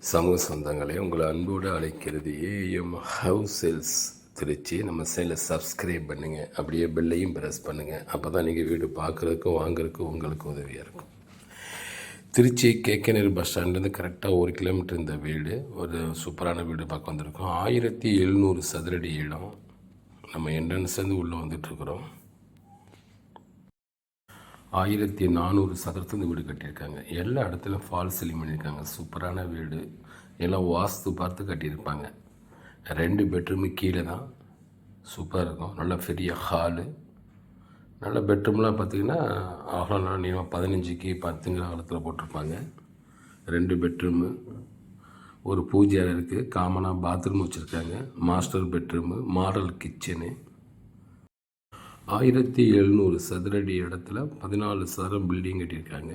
சமூக சொந்தங்களே உங்களை அன்போடு அழைக்கிறது ஏஎம் ஹவுஸ் சேல்ஸ் திருச்சி. நம்ம சேனலை சப்ஸ்கிரைப் பண்ணுங்கள் அப்படியே பெல்லையும் ப்ரெஸ் பண்ணுங்கள் அப்போ தான் நீங்கள் வீடு பார்க்குறதுக்கும் வாங்குறதுக்கும் உங்களுக்கு உதவியாக இருக்கும். திருச்சி கேக்கநேர் பஸ் ஸ்டாண்ட்லேருந்து கரெக்டாக ஒரு கிலோமீட்டர் இந்த வீடு. ஒரு சூப்பரான வீடு பார்க்க வந்திருக்கோம். ஆயிரத்தி எழுநூறு சதுரடி இடம். நம்ம என்ட்ரன்ஸ்லேருந்து உள்ளே வந்துட்டுருக்குறோம் ஆயிரத்தி நானூறு சதுரத்துலேருந்து வீடு கட்டியிருக்காங்க. எல்லா இடத்துலையும் ஃபால் சீலிங் பண்ணியிருக்காங்க. சூப்பரான வீடு. எல்லாம் வாஸ்து பார்த்து கட்டியிருப்பாங்க. ரெண்டு பெட்ரூமு கீழே தான். சூப்பராக இருக்கும். நல்ல பெரிய ஹாலு. நல்ல பெட்ரூம்லாம் பார்த்தீங்கன்னா அகலம் நல்லா நீளம் பதினஞ்சுக்கு பத்துங்கிற அகலத்தில் போட்டிருப்பாங்க. ரெண்டு பெட்ரூமு. ஒரு பூஜை அறை இருக்குது காமனாக பாத்ரூம் வச்சுருக்காங்க. Master bedroom. Model kitchen. ஆயிரத்தி எழுநூறு சதுரடி இடத்துல பதினாலு சதுரம் பில்டிங் கட்டியிருக்காங்க.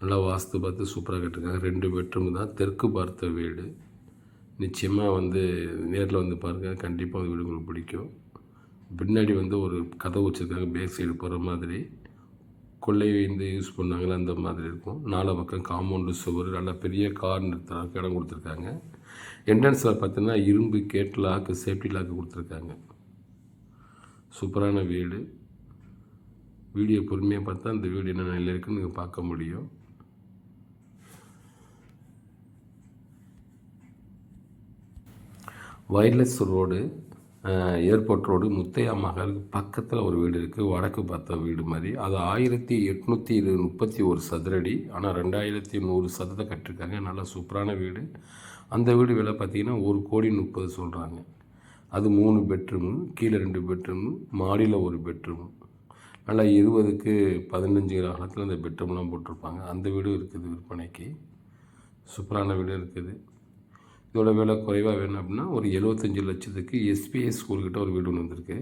நல்லா வாஸ்து பார்த்து சூப்பராக கட்டியிருக்காங்க. ரெண்டு பெட்ரூம் தான். தெற்கு பார்த்த வீடு. நிச்சயமாக வந்து நேரில் வந்து பாருங்கள் கண்டிப்பாக அந்த வீடு உங்களுக்கு பிடிக்கும். பின்னாடி வந்து ஒரு கதவு வச்சுருக்காங்க. பேக் சைடு போகிற மாதிரி. கொள்ளை வந்து யூஸ் பண்ணாங்களே அந்த மாதிரி இருக்கும். நாலு பக்கம் காம்பவுண்டு சுவர். நல்லா பெரிய கார் நிறுத்துறதுக்கு இடம் கொடுத்துருக்காங்க. என்ட்ரன்ஸில் பார்த்தீங்கன்னா இரும்பு கேட் லாக்கு சேஃப்டி லாக்கு கொடுத்துருக்காங்க. சூப்பரான வீடு. வீடியோ பொறுமையாக பார்த்தா அந்த வீடு என்ன நிலையில் இருக்குன்னு நீங்கள் பார்க்க முடியும். Wireless road airport road Muthaiah மகளுக்கு பக்கத்தில் ஒரு வீடு இருக்குது வடக்கு பார்த்த வீடு மாதிரி. அது ஆயிரத்தி எட்நூற்றி இரு முப்பத்தி ஒரு சதுரடி. ஆனால் ரெண்டாயிரத்தி நூறு சதத்தை கட்டிருக்காங்க. நல்லா சூப்பரான வீடு. அந்த வீடு விலை பார்த்திங்கன்னா ஒரு கோடி முப்பது சொல்கிறாங்க அது மூணு பெட்ரூமு கீழே ரெண்டு பெட்ரூமு மாடியில் ஒரு பெட்ரூமு. நல்லா இருபதுக்கு பதினஞ்சு காலத்தில் அந்த பெட்ரூம்லாம் போட்டிருப்பாங்க. அந்த வீடும் இருக்குது விற்பனைக்கு. சூப்பரான வீடு இருக்குது. இதோட விலை குறைவாக வேணும் அப்படின்னா ஒரு எழுபத்தஞ்சி லட்சத்துக்கு எஸ்பிஎஸ் ஸ்கூல்கிட்ட ஒரு வீடு ஒன்று வந்திருக்கு.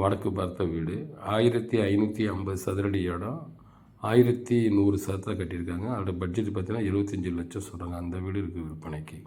வடக்கு பார்த்த வீடு. ஆயிரத்தி ஐநூற்றி ஐம்பது சதுரடி இடம். ஆயிரத்தி நூறு சதத்தில் கட்டியிருக்காங்க. அதோட பட்ஜெட் பார்த்தீங்கன்னா எழுபத்தஞ்சி லட்சம் சொல்கிறாங்க அந்த வீடு இருக்குது விற்பனைக்கு.